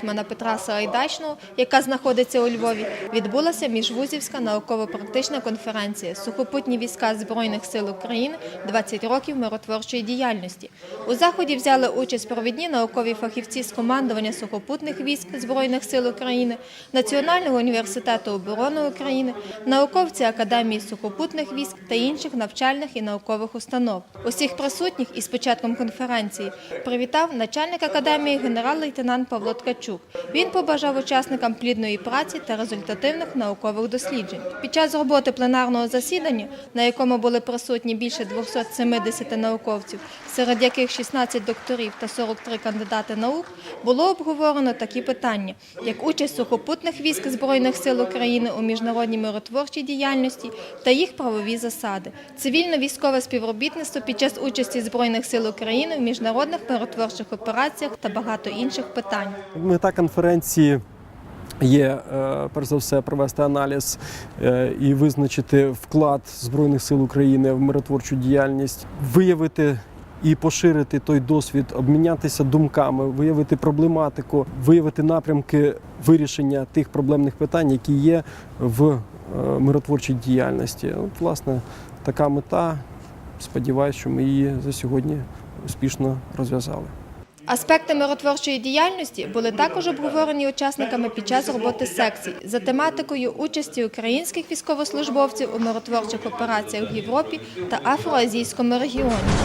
гетьмана Петра Сагайдачного, яка знаходиться у Львові, відбулася міжвузівська науково-практична конференція Сухопутні війська Збройних сил України 20 років миротворчої діяльності. У заході взяли участь провідні наукові фахівці з командування сухопутних військ Збройних сил України, Національного університету оборони України, науковці Академії сухопутних військ та інших навчальних і наукових установ. Усіх присутніх із початком конференції привітав начальник академії генерал-лейтенант Павло Ткачук. Він побажав учасникам плідної праці та результативних наукових досліджень. Під час роботи пленарного засідання, на якому були присутні більше 270 науковців, серед яких 16 докторів та 43 кандидати наук, було обговорено такі питання, як участь сухопутних військ Збройних сил України у міжнародній миротворчій діяльності та їх правові засади, цивільно-військове співробітництво під час участі Збройних сил України в міжнародних миротворчих операціях та багато інших питань. Мета конференції є е, перш за все провести аналіз е, і визначити вклад Збройних сил України в миротворчу діяльність, виявити. І поширити той досвід, обмінятися думками, виявити проблематику, виявити напрямки вирішення тих проблемних питань, які є в е, миротворчій діяльності. От, власне, така мета. Сподіваюсь, що ми її за сьогодні успішно розв'язали. Аспекти миротворчої діяльності були також обговорені учасниками під час роботи секцій за тематикою участі українських військовослужбовців у миротворчих операціях в Європі та Афроазійському регіоні.